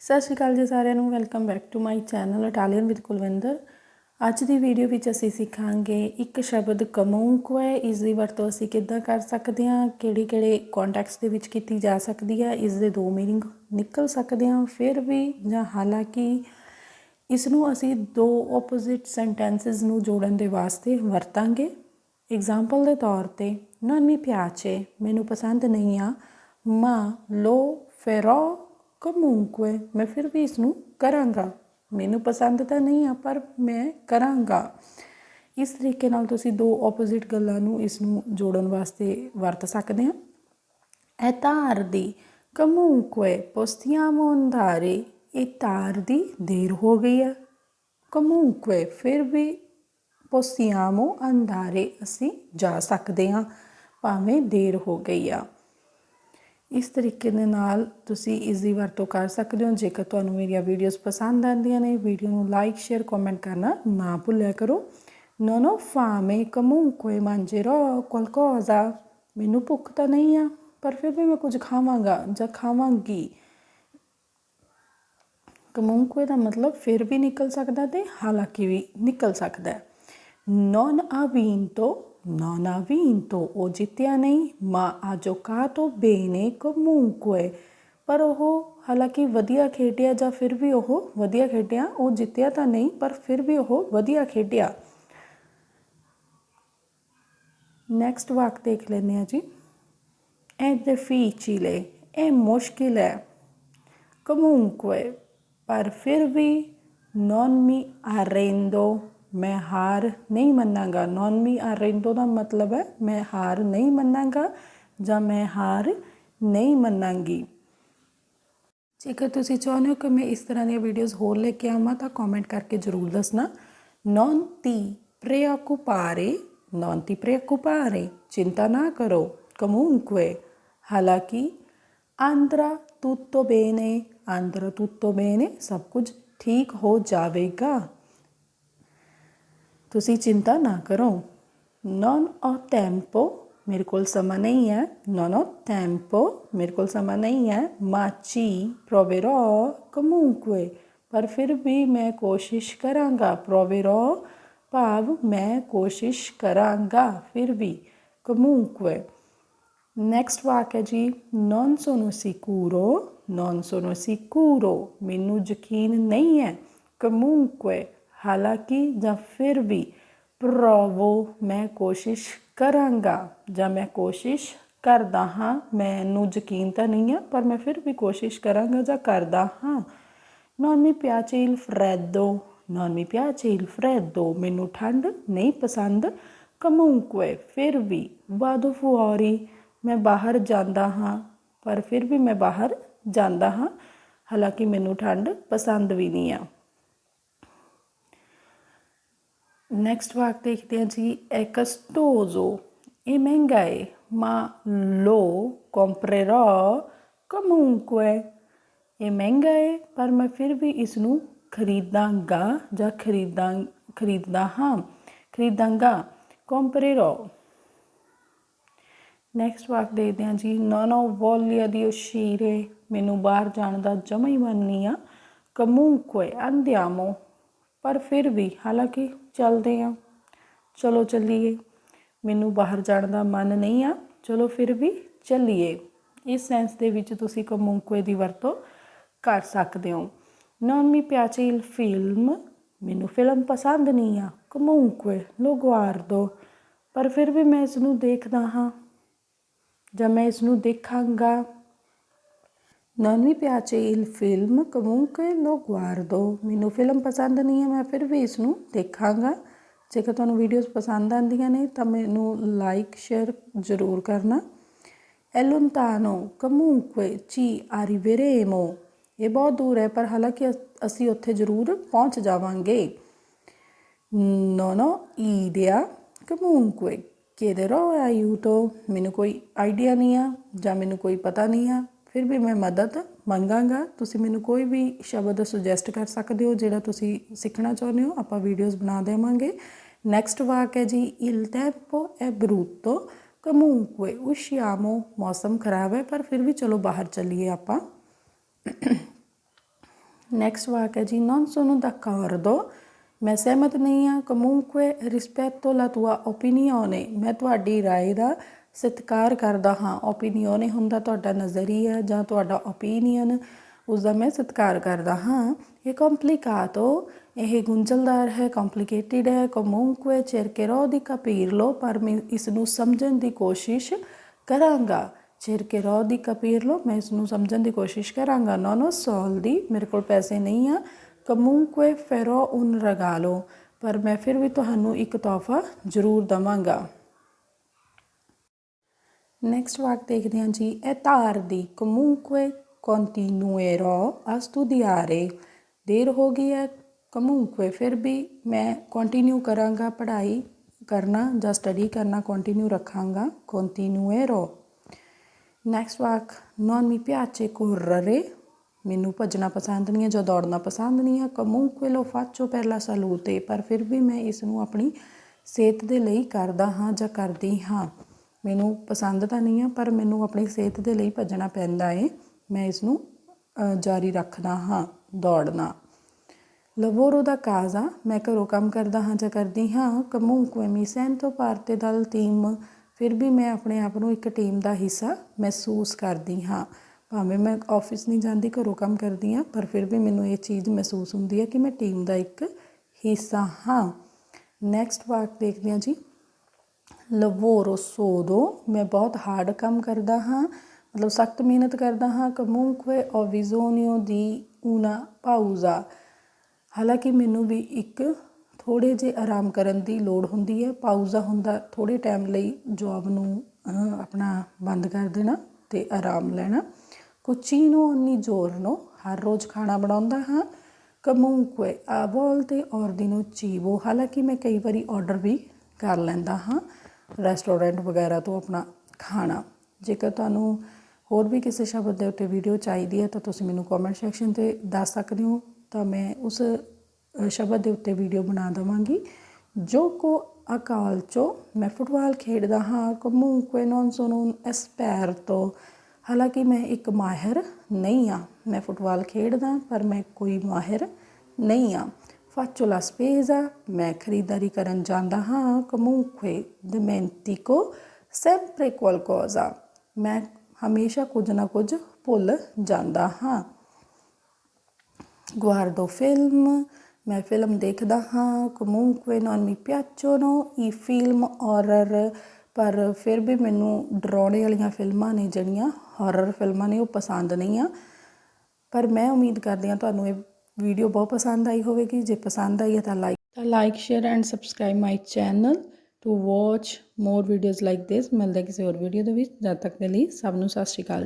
ਸਤਿ ਸ਼੍ਰੀ ਅਕਾਲ ਜੀ ਸਾਰਿਆਂ ਨੂੰ welcome back to my channel Italian with Kulwinder ਅੱਜ ਦੀ ਵੀਡੀਓ ਵਿੱਚ ਅਸੀਂ ਸਿੱਖਾਂਗੇ ਇੱਕ ਸ਼ਬਦ ਕਮੂੰਕਵੇ ਇਸ ਦੀ ਵਰਤੋਂ ਅਸੀਂ ਕਿੱਦਾਂ ਕਰ ਸਕਦੇ ਹਾਂ ਕਿਹੜੇ ਕਿਹੜੇ ਕੰਟੈਕਸਟ ਦੇ ਵਿੱਚ ਕੀਤੀ ਜਾ ਸਕਦੀ ਹੈ, ਇਸ ਦੇ ਦੋ ਮੀਨਿੰਗ ਨਿਕਲ ਸਕਦੇ ਹਾਂ, ਫਿਰ ਵੀ ਜਾਂ ਹਾਲਾਂਕਿ ਇਸ ਨੂੰ ਅਸੀਂ ਦੋ ਆਪੋਜ਼ਿਟ ਸੈਂਟੈਂਸਸ ਨੂੰ ਜੋੜਨ ਦੇ ਵਾਸਤੇ ਵਰਤਾਂਗੇ। ਐਗਜ਼ਾਮਪਲ ਦੇ ਤੌਰ ਤੇ non mi piace ਮੈਨੂੰ ਪਸੰਦ ਨਹੀਂ ਆ। ma lo farò comunque ਮੈਂ ਫਿਰ ਵੀ ਇਸ ਨੂੰ ਕਰਾਂਗਾ ਮੈਨੂੰ ਪਸੰਦ ਤਾਂ ਨਹੀਂ ਆ ਪਰ ਮੈਂ ਕਰਾਂਗਾ ਇਸ ਤਰੀਕੇ ਨਾਲ ਤੁਸੀਂ ਦੋ ਆਪੋਜ਼ਿਟ ਗੱਲਾਂ ਨੂੰ ਇਸ ਨੂੰ ਜੋੜਨ ਵਾਸਤੇ ਵਰਤ ਸਕਦੇ ਆ è tardi. Comunque possiamo andare. ਇਹ tardi ਦੇਰ ਹੋ ਗਈ ਹੈ comunque ਫਿਰ ਵੀ possiamo andare ਅਸੀਂ ਜਾ ਸਕਦੇ ਹਾਂ ਭਾਵੇਂ ਦੇਰ ਹੋ ਗਈ ਆ ਇਸ ਤਰੀਕੇ ਦੇ ਨਾਲ ਤੁਸੀਂ ਇਸ ਦੀ ਵਰਤੋਂ ਕਰ ਸਕਦੇ ਹੋ। ਜੇਕਰ ਤੁਹਾਨੂੰ ਮੇਰੀਆਂ ਵੀਡੀਓਜ਼ ਪਸੰਦ ਆਉਂਦੀਆਂ ਨੇ ਵੀਡੀਓ ਨੂੰ ਲਾਈਕ ਸ਼ੇਅਰ ਕਮੈਂਟ ਕਰਨਾ ਨਾ ਭੁੱਲਿਆ ਕਰੋ। non ho fame comunque mangerò qualcosa ਮੈਨੂੰ ਭੁੱਖ ਤਾਂ ਨਹੀਂ ਆ, ਪਰ ਫਿਰ ਵੀ ਮੈਂ ਕੁਝ ਖਾਵਾਂਗਾ ਜਾਂ ਖਾਵਾਂਗੀ। comunque ਦਾ ਮਤਲਬ ਫਿਰ ਵੀ ਨਿਕਲ ਸਕਦਾ ਤੇ ਹਾਲਾਂਕਿ ਵੀ ਨਿਕਲ ਸਕਦਾ। ਹੈ ਆਵੀਨ ਤੋਂ vinto non ha vinto ਉਹ ਜਿੱਤਿਆ ਨਹੀਂ ma ਤੋਂ ਬੇਨੇ bene comunque ਪਰ ਉਹ ਹਾਲਾਂਕਿ ਵਧੀਆ ਖੇਡਿਆ ਜਾਂ ਫਿਰ ਵੀ ਉਹ ਵਧੀਆ ਖੇਡਿਆ ਉਹ ਜਿੱਤਿਆ ਤਾਂ ਨਹੀਂ ਪਰ ਫਿਰ ਵੀ ਉਹ ਵਧੀਆ ਖੇਡਿਆ ਨੈਕਸਟ ਵਾਕ ਦੇਖ ਲੈਂਦੇ ਆ ਜੀ è difficile ਇਹ ਮੁਸ਼ਕਿਲ ਹੈ comunque ਪਰ ਫਿਰ ਵੀ non mi arrendo ਮੈਂ ਹਾਰ ਨਹੀਂ ਮੰਨਾਂਗਾ। non mi arrendo ਦਾ ਮਤਲਬ ਹੈ, ਮੈਂ ਹਾਰ ਨਹੀਂ ਮੰਨਾਂਗਾ ਜਾਂ ਮੈਂ ਹਾਰ ਨਹੀਂ ਮੰਨਾਂਗੀ। ਜੇਕਰ ਤੁਸੀਂ ਚਾਹੁੰਦੇ ਹੋ ਕਿ ਮੈਂ ਇਸ ਤਰ੍ਹਾਂ ਦੀਆਂ ਵੀਡੀਓਜ਼ ਹੋਰ ਲੈ ਕੇ ਆਵਾਂ, ਤਾਂ ਕਮੈਂਟ ਕਰਕੇ ਜ਼ਰੂਰ ਦੱਸਣਾ। non ti preoccupare non ti preoccupare ਚਿੰਤਾ ਨਾ ਕਰੋ comunque ਹਾਲਾਂਕਿ andrà tutto bene andrà tutto bene ਸਭ ਕੁਝ ਠੀਕ ਹੋ ਜਾਵੇਗਾ। ਤੁਸੀਂ ਚਿੰਤਾ ਨਾ ਕਰੋ ਨੋਨ ਔਰ ਟੈਂਪੋ ਮੇਰੇ ਕੋਲ ਸਮਾਂ ਨਹੀਂ ਹੈ ਨੋਨ ਔਰ ਟੈਂਪੋ ਮੇਰੇ ਕੋਲ ਸਮਾਂ ਨਹੀਂ ਹੈ ਮਾਚੀ ਪ੍ਰੋਵੇਰੋ ਕਮੂਕਵੇ ਪਰ ਫਿਰ ਵੀ ਮੈਂ ਕੋਸ਼ਿਸ਼ ਕਰਾਂਗਾ ਪ੍ਰੋਵੇਰੋ ਭਾਵ ਮੈਂ ਕੋਸ਼ਿਸ਼ ਕਰਾਂਗਾ ਫਿਰ ਵੀ ਕਮੂਕਵੇ ਨੈਕਸਟ ਵਾਕ ਹੈ ਜੀ ਨੋਨ ਸੋਨੋ ਸਿਕੂਰੋ ਨੋਨ ਸੋਨੋ ਸਿਕੂਰੋ ਮੈਨੂੰ ਯਕੀਨ ਨਹੀਂ ਹੈ ਕਮੂਕਵੇ ਹਾਲਾਂਕਿ ਜਾਂ ਫਿਰ ਵੀ provo ਮੈਂ ਕੋਸ਼ਿਸ਼ ਕਰਾਂਗਾ। ਜਾਂ ਮੈਂ ਕੋਸ਼ਿਸ਼ ਕਰਦਾ ਹਾਂ, ਮੈਨੂੰ ਯਕੀਨ ਤਾਂ ਨਹੀਂ ਹੈ ਪਰ ਮੈਂ ਫਿਰ ਵੀ ਕੋਸ਼ਿਸ਼ ਕਰਾਂਗਾ ਜਾਂ ਕਰਦਾ ਹਾਂ। non mi piace il freddo non mi piace il freddo ਮੈਨੂੰ ਠੰਡ ਨਹੀਂ ਪਸੰਦ। comunque ਫਿਰ ਵੀ vado fuori ਮੈਂ ਬਾਹਰ ਜਾਂਦਾ ਹਾਂ, ਪਰ ਫਿਰ ਵੀ ਮੈਂ ਬਾਹਰ ਜਾਂਦਾ ਹਾਂ। ਹਾਲਾਂਕਿ ਮੈਨੂੰ ਠੰਡ ਪਸੰਦ ਵੀ ਨਹੀਂ ਆ। नेक्स्ट वाक देखते हैं जी एकस्टोजो ए महंगाए मा लो कॉम्प्रेरा कमूंक्वे ਇਹ ਮਹਿੰਗਾ ਹੈ ਪਰ ਮੈਂ ਫਿਰ ਵੀ ਇਸ ਨੂੰ ਖਰੀਦਾਂਗਾ ਜਾਂ ਖਰੀਦਾਂ ਖਰੀਦਦਾ ਹਾਂ ਖਰੀਦਾਂਗਾ ਕੰਪਰੇਰੋ ਨੈਕਸਟ ਵਾਕ ਦੇਖਦੇ ਹਾਂ ਜੀ ਨੋਨੋ ਵੋਲਿਆ ਦੀ ਸ਼ੀਰੇ ਮੈਨੂੰ ਬਾਹਰ ਜਾਣ ਦਾ ਜਮਾ ਹੀ ਮਨ ਨਹੀਂ ਆ ਕਮੂੰਕੁਏ ਅੰਦਿਆਮੋ ਪਰ ਫਿਰ ਵੀ ਹਾਲਾਂਕਿ ਚੱਲਦੇ ਹਾਂ। ਚਲੋ ਚੱਲੀਏ। ਮੈਨੂੰ ਬਾਹਰ ਜਾਣ ਦਾ ਮਨ ਨਹੀਂ ਆ। ਚਲੋ ਫਿਰ ਵੀ ਚੱਲੀਏ। ਇਸ ਸੈਂਸ ਦੇ ਵਿੱਚ ਤੁਸੀਂ comunque ਦੀ ਵਰਤੋਂ ਕਰ ਸਕਦੇ ਹੋ। non mi piace il film ਮੈਨੂੰ ਫਿਲਮ ਪਸੰਦ ਨਹੀਂ ਆ। comunque lo ਦੋ ਪਰ ਫਿਰ ਵੀ ਮੈਂ ਇਸ ਨੂੰ ਦੇਖਦਾ ਹਾਂ। ਜਾਂ ਮੈਂ ਇਸ ਨੂੰ ਦੇਖਾਂਗਾ। Non mi piace il film comunque lo ਮੈਨੂੰ ਫਿਲਮ ਪਸੰਦ ਨਹੀਂ ਹੈ, ਮੈਂ ਫਿਰ ਵੀ ਇਸ ਨੂੰ ਦੇਖਾਂਗਾ। ਜੇਕਰ ਤੁਹਾਨੂੰ ਵੀਡੀਓਜ਼ ਪਸੰਦ ਆਉਂਦੀਆਂ ਨੇ, ਤਾਂ ਮੈਨੂੰ ਲਾਈਕ ਸ਼ੇਅਰ ਜ਼ਰੂਰ ਕਰਨਾ। è lontano comunque ci arriveremo ਇਹ ਬਹੁਤ ਦੂਰ ਹੈ, ਪਰ ਹਾਲਾਂਕਿ ਅਸ- ਅਸੀਂ ਉੱਥੇ ਜ਼ਰੂਰ ਪਹੁੰਚ ਜਾਵਾਂਗੇ। non ho idea comunque chiederò aiuto ਮੈਨੂੰ ਕੋਈ ਆਈਡੀਆ ਨਹੀਂ ਆ, ਜਾਂ ਮੈਨੂੰ ਕੋਈ ਪਤਾ ਨਹੀਂ ਆ। ਫਿਰ ਵੀ ਮੈਂ ਮਦਦ ਮੰਗਾਂਗਾ। ਤੁਸੀਂ ਮੈਨੂੰ ਕੋਈ ਵੀ ਸ਼ਬਦ ਸੁਜੈਸਟ ਕਰ ਸਕਦੇ ਹੋ, ਜਿਹੜਾ ਤੁਸੀਂ ਸਿੱਖਣਾ ਚਾਹੁੰਦੇ ਹੋ, ਆਪਾਂ ਵੀਡੀਓਜ਼ ਬਣਾ ਦੇਵਾਂਗੇ। ਨੈਕਸਟ ਵਾਕ ਹੈ ਜੀ, il tempo è brutto, comunque usciamo, ਮੌਸਮ ਖਰਾਬ ਹੈ, ਪਰ ਫਿਰ ਵੀ ਚਲੋ ਬਾਹਰ ਚੱਲੀਏ ਆਪਾਂ। ਨੈਕਸਟ ਵਾਕ ਹੈ ਜੀ, non sono d'accordo ਮੈਂ ਸਹਿਮਤ ਨਹੀਂ ਹਾਂ comunque rispetto la tua opinione ਮੈਂ ਤੁਹਾਡੀ رائے ਦਾ ਸਤਿਕਾਰ ਕਰਦਾ ਹਾਂ opinione ਹੁੰਦਾ ਤੁਹਾਡਾ ਨਜ਼ਰੀਆ ਜਾਂ ਤੁਹਾਡਾ opinion ਉਸ ਦਾ ਮੈਂ ਸਤਿਕਾਰ ਕਰਦਾ ਹਾਂ ਇਹ complicato ਇਹ ਗੁੰਝਲਦਾਰ ਹੈ complicated ਹੈ comunque cercherò di capirlo ਪਰ ਮੈਂ ਇਸ ਨੂੰ ਸਮਝਣ ਦੀ ਕੋਸ਼ਿਸ਼ ਕਰਾਂਗਾ cercherò di capirlo ਮੈਂ ਇਸ ਨੂੰ ਸਮਝਣ ਦੀ ਕੋਸ਼ਿਸ਼ ਕਰਾਂਗਾ non ho soldi ਮੇਰੇ ਕੋਲ ਪੈਸੇ ਨਹੀਂ ਆ ਕਮੂੰਕਵੇ ਫੈਰੋ ਉਨ ਰਗਾਲੋ ਪਰ ਮੈਂ ਫਿਰ ਵੀ ਤੁਹਾਨੂੰ ਇੱਕ ਤੋਹਫਾ ਜ਼ਰੂਰ ਦਵਾਂਗਾ ਨੈਕਸਟ ਵਾਕ ਦੇਖਦੇ ਹਾਂ ਜੀ ਇਹ ਧਾਰ ਦੀ ਕਮੂੰਕਵੇ ਕੰਟੀਨਿਊਏਰੋ ਅ ਸਟੂਡੀਆਰੇ ਦੇਰ ਹੋ ਗਈ ਹੈ ਕਮੂੰਕਵੇ ਫਿਰ ਵੀ ਮੈਂ ਕੰਟੀਨਿਊ ਕਰਾਂਗਾ ਪੜ੍ਹਾਈ ਕਰਨਾ ਜਾਂ ਸਟੱਡੀ ਕਰਨਾ ਕੰਟੀਨਿਊ ਰੱਖਾਂਗਾ ਕੰਟੀਨਿਊਏਰੋ ਨੈਕਸਟ ਵਾਕ ਨੋਨ ਮੀ ਪਿਆਚੇ ਕੋਰਰੇ ਮੈਨੂੰ ਭੱਜਣਾ ਪਸੰਦ ਨਹੀਂ ਹੈ, ਜਾਂ ਦੌੜਨਾ ਪਸੰਦ ਨਹੀਂ ਹੈ। comunque lo faccio per la salute ਪਰ ਫਿਰ ਵੀ ਮੈਂ ਇਸ ਨੂੰ ਆਪਣੀ ਸਿਹਤ ਦੇ ਲਈ ਕਰਦਾ ਹਾਂ ਜਾਂ ਕਰਦੀ ਹਾਂ। ਮੈਨੂੰ ਪਸੰਦ ਤਾਂ ਨਹੀਂ ਆ ਪਰ ਮੈਨੂੰ ਆਪਣੀ ਸਿਹਤ ਦੇ ਲਈ ਭੱਜਣਾ ਪੈਂਦਾ ਏ। ਮੈਂ ਇਸ ਨੂੰ ਜਾਰੀ ਰੱਖਦਾ ਹਾਂ, ਦੌੜਨਾ। ਲਵੋਰੋ ਦਾ ਕਾਜ਼ਾ, ਮੈਂ ਘਰੋਂ ਕੰਮ ਕਰਦਾ ਹਾਂ ਜਾਂ ਕਰਦੀ ਹਾਂ। comunque mi sento parte ਦਲ ਟੀਮ, ਫਿਰ ਵੀ ਮੈਂ ਆਪਣੇ ਆਪ ਨੂੰ ਇੱਕ ਟੀਮ ਦਾ ਹਿੱਸਾ ਮਹਿਸੂਸ ਕਰਦੀ ਹਾਂ। ਭਾਵੇਂ ਮੈਂ ਆਫਿਸ ਨਹੀਂ ਜਾਂਦੀ, ਘਰੋਂ ਕੰਮ ਕਰਦੀ ਹਾਂ, ਪਰ ਫਿਰ ਵੀ ਮੈਨੂੰ ਇਹ ਚੀਜ਼ ਮਹਿਸੂਸ ਹੁੰਦੀ ਹੈ ਕਿ ਮੈਂ ਟੀਮ ਦਾ ਇੱਕ ਹਿੱਸਾ ਹਾਂ। ਨੈਕਸਟ ਵਾਕ ਦੇਖਦੇ ਹਾਂ ਜੀ। ਲਵੋਰੋ, ਸੋਦੋ। ਮੈਂ ਬਹੁਤ ਹਾਰਡ ਕੰਮ ਕਰਦਾ ਹਾਂ, ਮਤਲਬ ਸਖਤ ਮਿਹਨਤ ਕਰਦਾ ਹਾਂ। comunque ho bisogno di una pausa ਹਾਲਾਂਕਿ ਮੈਨੂੰ ਵੀ ਇੱਕ ਥੋੜੇ ਜਿਹੇ ਆਰਾਮ ਕਰਨ ਦੀ ਲੋੜ ਹੁੰਦੀ ਹੈ। ਪਾਉਜ਼ਾ ਹੁੰਦਾ ਥੋੜੇ ਟਾਈਮ ਲਈ ਜੌਬ ਨੂੰ ਆਪਣਾ ਬੰਦ ਕਰ ਦੇਣਾ ਤੇ ਆਰਾਮ ਲੈਣਾ। Cucino ogni giorno ਹਰ ਰੋਜ਼ ਖਾਣਾ ਬਣਾਉਂਦਾ ਹਾਂ comunque, a volte ordino ਚੀਵੋ ਹਾਲਾਂਕਿ ਮੈਂ ਕਈ ਵਾਰੀ ਆਰਡਰ ਵੀ ਕਰ ਲੈਂਦਾ ਹਾਂ ਰੈਸਟੋਰੈਂਟ ਵਗੈਰਾ ਤੋਂ ਆਪਣਾ ਖਾਣਾ ਜੇਕਰ ਤੁਹਾਨੂੰ ਹੋਰ ਵੀ ਕਿਸੇ ਸ਼ਬਦ ਦੇ ਉੱਤੇ ਵੀਡੀਓ ਚਾਹੀਦੀ ਹੈ ਤਾਂ ਤੁਸੀਂ ਮੈਨੂੰ ਕਮੈਂਟ ਸੈਕਸ਼ਨ ਤੇ ਦੱਸ ਸਕਦੇ ਹੋ ਤਾਂ ਮੈਂ ਉਸ ਸ਼ਬਦ ਦੇ ਉੱਤੇ ਵੀਡੀਓ ਬਣਾ ਦਵਾਂਗੀ ਜੋ ਕੋ ਅਕਾਲ ਚੋ ਮੈਂ ਫੁੱਟਬਾਲ ਖੇਡਦਾ ਹਾਂ comunque non sono ਐਸਪੈਰ ਤੋਂ ਹਾਲਾਂਕਿ ਮੈਂ ਇੱਕ ਮਾਹਿਰ ਨਹੀਂ ਆ ਮੈਂ ਫੁੱਟਬਾਲ ਖੇਡਦਾ ਪਰ ਮੈਂ ਕੋਈ ਮਾਹਿਰ ਨਹੀਂ ਆ faccio la spesa ਮੈਂ ਖਰੀਦਦਾਰੀ ਕਰਨ ਜਾਂਦਾ ਹਾਂ comunque dimentico sempre qualcosa ਮੈਂ ਹਮੇਸ਼ਾ ਕੁਝ ਨਾ ਕੁਝ ਭੁੱਲ ਜਾਂਦਾ ਹਾਂ guardo film ਮੈਂ ਫਿਲਮ ਦੇਖਦਾ ਹਾਂ comunque non mi piacciono i film horror ਪਰ ਫਿਰ ਵੀ ਮੈਨੂੰ ਡਰਾਉਣੇ ਵਾਲੀਆਂ ਫਿਲਮਾਂ ਨੇ ਜਿਹੜੀਆਂ ਹਾਰਰ ਫਿਲਮਾਂ ਨੇ ਉਹ ਪਸੰਦ ਨਹੀਂ ਆ। ਪਰ ਮੈਂ ਉਮੀਦ ਕਰਦੀ ਹਾਂ ਤੁਹਾਨੂੰ ਇਹ ਵੀਡੀਓ ਬਹੁਤ ਪਸੰਦ ਆਈ ਹੋਵੇਗੀ। ਜੇ ਪਸੰਦ ਆਈ ਹੈ ਤਾਂ ਲਾਈਕ ਤਾਂ like share and subscribe my channel to watch more videos like this ਮਿਲਦੇ ਕਿਸੇ ਹੋਰ ਵੀਡੀਓ ਦੇ ਵਿੱਚ। ਜਦ ਤੱਕ ਦੇ ਲਈ ਸਭ ਨੂੰ ਸਤਿ ਸ਼੍ਰੀ ਅਕਾਲ।